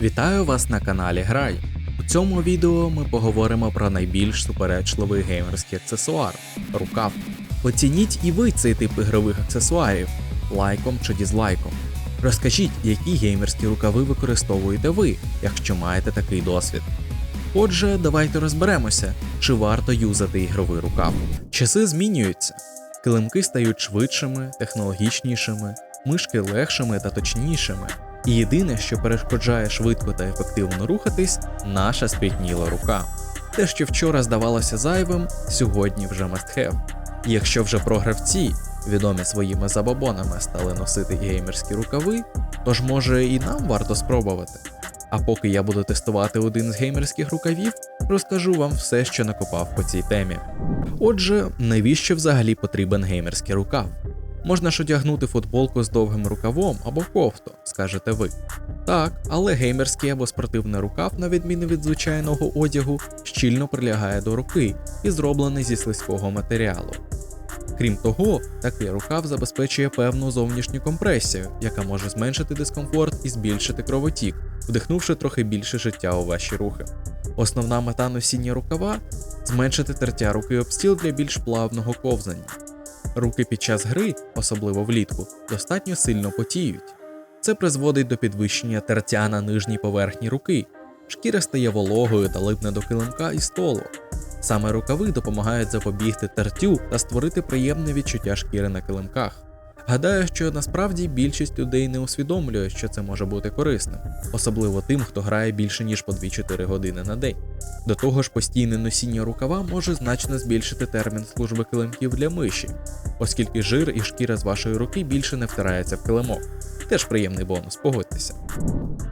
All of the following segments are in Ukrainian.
Вітаю вас на каналі Грай. У цьому відео ми поговоримо про найбільш суперечливий геймерський аксесуар рукав. Оцініть і ви цей тип ігрових аксесуарів лайком чи дізлайком. Розкажіть, які геймерські рукави використовуєте ви, якщо маєте такий досвід. Отже, давайте розберемося, чи варто юзати ігровий рукав. Часи змінюються. Килимки стають швидшими, технологічнішими, мишки легшими та точнішими. І єдине, що перешкоджає швидко та ефективно рухатись, наша спітніла рука. Те, що вчора здавалося зайвим, сьогодні вже have. І якщо вже програвці, відомі своїми забабонами, стали носити геймерські рукави, то ж може і нам варто спробувати. А поки я буду тестувати один з геймерських рукавів, розкажу вам все, що накопав по цій темі. Отже, навіщо взагалі потрібен геймерський рукав? Можна ж одягнути футболку з довгим рукавом або кофту, скажете ви. Так, але геймерський або спортивний рукав, на відміну від звичайного одягу, щільно прилягає до руки і зроблений зі слизького матеріалу. Крім того, такий рукав забезпечує певну зовнішню компресію, яка може зменшити дискомфорт і збільшити кровотік, вдихнувши трохи більше життя у ваші рухи. Основна мета носіння рукава зменшити тертя руки об стіл для більш плавного ковзання. Руки під час гри, особливо влітку, достатньо сильно потіють. Це призводить до підвищення тертя на нижній поверхні руки, шкіра стає вологою та липне до килимка і столу. Саме рукави допомагають запобігти тертю та створити приємне відчуття шкіри на килимках. Гадаю, що насправді більшість людей не усвідомлює, що це може бути корисним, особливо тим, хто грає більше ніж по 2-4 години на день. До того ж, постійне носіння рукава може значно збільшити термін служби килимків для миші, оскільки жир і шкіра з вашої руки більше не втирається в килимок. Теж приємний бонус, погодьтеся.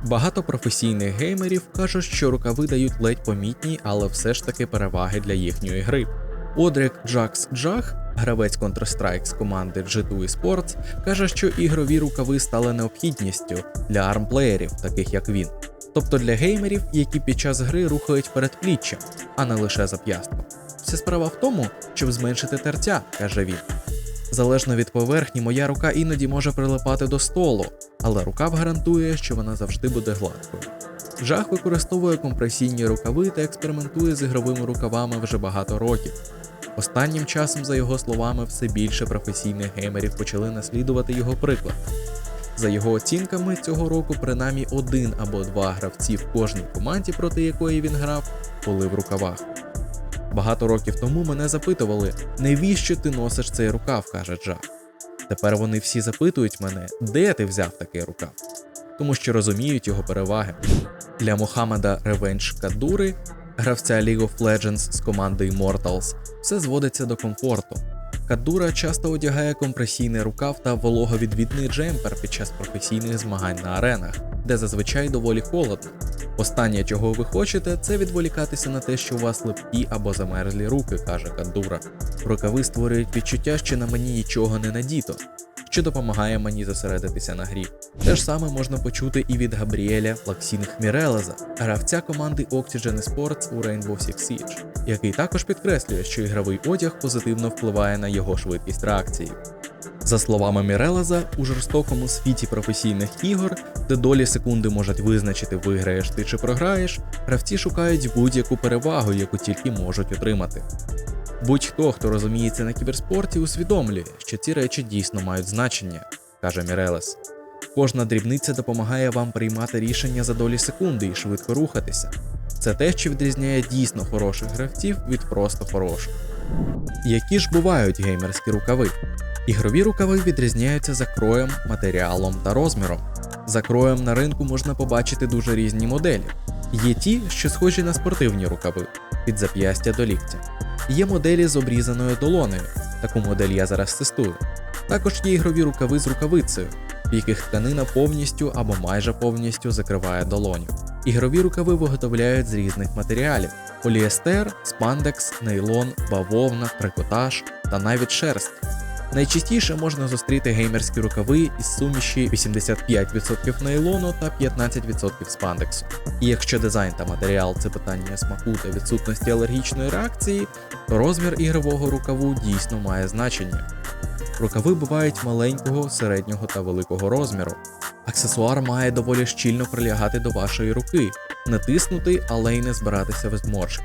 Багато професійних геймерів кажуть, що рукави дають ледь помітні, але все ж таки переваги для їхньої гри. Одрік Джакс Джах, гравець Counter-Strike з команди G2 Esports, каже, що ігрові рукави стали необхідністю для армплеєрів, таких як він, тобто для геймерів, які під час гри рухають передпліччям, а не лише зап'ястком. Вся справа в тому, щоб зменшити тертя, каже він. Залежно від поверхні, моя рука іноді може прилипати до столу, але рукав гарантує, що вона завжди буде гладкою. Жах використовує компресійні рукави та експериментує з ігровими рукавами вже багато років. Останнім часом, за його словами, все більше професійних геймерів почали наслідувати його приклад. За його оцінками, цього року принаймні один або два гравці в кожній команді, проти якої він грав, були в рукавах. Багато років тому мене запитували, навіщо ти носиш цей рукав, каже Джа. Тепер вони всі запитують мене, де ти взяв такий рукав, тому що розуміють його переваги. Для Мохаммеда Ревенж Кадури, гравця League of Legends з команди Immortals, все зводиться до комфорту. Кадура часто одягає компресійний рукав та вологовідвідний джемпер під час професійних змагань на аренах, де зазвичай доволі холодно. Останнє, чого ви хочете, це відволікатися на те, що у вас липкі або замерзлі руки, каже Кадура. Рукави створюють відчуття, що на мені нічого не надіто, що допомагає мені зосередитися на грі. Те ж саме можна почути і від Габріеля Лаксінг Мірелеза, гравця команди Oxygen Sports у Rainbow Six Siege, який також підкреслює, що ігровий одяг позитивно впливає на його швидкість реакції. За словами Мірелеза, у жорстокому світі професійних ігор, де долі секунди можуть визначити, виграєш ти чи програєш, гравці шукають будь-яку перевагу, яку тільки можуть отримати. Будь-хто, хто розуміється на кіберспорті, усвідомлює, що ці речі дійсно мають значення, каже Мірелес. Кожна дрібниця допомагає вам приймати рішення за долі секунди і швидко рухатися. Це те, що відрізняє дійсно хороших гравців від просто хороших. Які ж бувають геймерські рукави? Ігрові рукави відрізняються за кроєм, матеріалом та розміром. За кроєм на ринку можна побачити дуже різні моделі. Є ті, що схожі на спортивні рукави від зап'ястя до ліктя. Є моделі з обрізаною долонею. Таку модель я зараз тестую. Також є ігрові рукави з рукавицею, в яких тканина повністю або майже повністю закриває долоню. Ігрові рукави виготовляють з різних матеріалів: поліестер, спандекс, нейлон, бавовна, трикотаж та навіть шерсть. Найчастіше можна зустріти геймерські рукави із суміші 85% нейлону та 15% спандексу. І якщо дизайн та матеріал це питання смаку та відсутності алергічної реакції, то розмір ігрового рукаву дійсно має значення. Рукави бувають маленького, середнього та великого розміру. Аксесуар має доволі щільно прилягати до вашої руки, не тиснути, але й не збиратися в зморшки.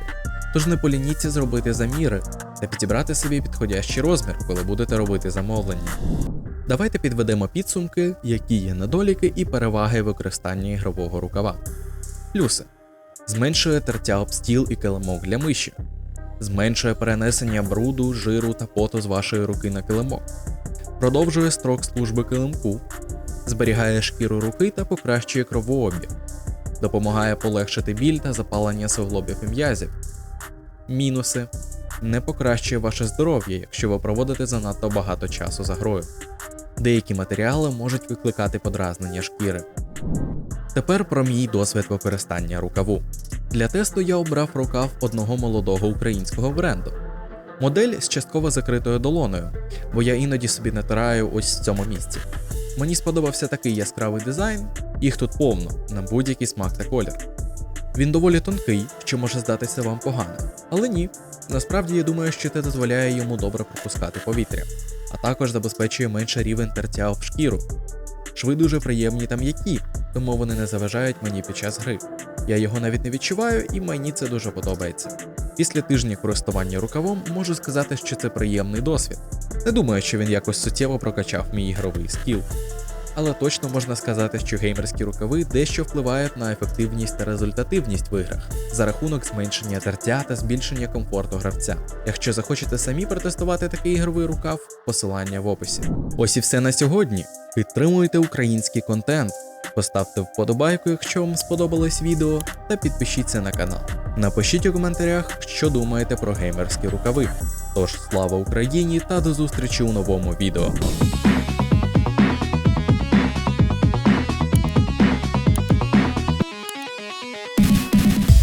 Тож не полініться зробити заміри та підібрати собі підходящий розмір, коли будете робити замовлення. Давайте підведемо підсумки, які є недоліки і переваги використання ігрового рукава. Плюси: зменшує тертя об стіл і килимок для миші, зменшує перенесення бруду, жиру та поту з вашої руки на килимок, продовжує строк служби килимку, зберігає шкіру руки та покращує кровообіг, допомагає полегшити біль та запалення суглобів і м'язів. Мінуси не покращує ваше здоров'я, якщо ви проводите занадто багато часу за грою. Деякі матеріали можуть викликати подразнення шкіри. Тепер про мій досвід використання рукаву. Для тесту я обрав рукав одного молодого українського бренду. Модель з частково закритою долоною, бо я іноді собі натираю ось в цьому місці. Мені сподобався такий яскравий дизайн, їх тут повно, на будь-який смак та колір. Він доволі тонкий, що може здатися вам поганим, але ні. Насправді я думаю, що це дозволяє йому добре пропускати повітря, а також забезпечує менший рівень тертя в шкіру. Шви дуже приємні та м'які, тому вони не заважають мені під час гри. Я його навіть не відчуваю, і мені це дуже подобається. Після тижня користування рукавом можу сказати, що це приємний досвід. Не думаю, що він якось суттєво прокачав мій ігровий скіл. Але точно можна сказати, що геймерські рукави дещо впливають на ефективність та результативність в іграх за рахунок зменшення тертя та збільшення комфорту гравця. Якщо захочете самі протестувати такий ігровий рукав, посилання в описі. Ось і все на сьогодні. Підтримуйте український контент, поставте вподобайку, якщо вам сподобалось відео, та підпишіться на канал. Напишіть у коментарях, що думаєте про геймерські рукави. Тож слава Україні та до зустрічі у новому відео.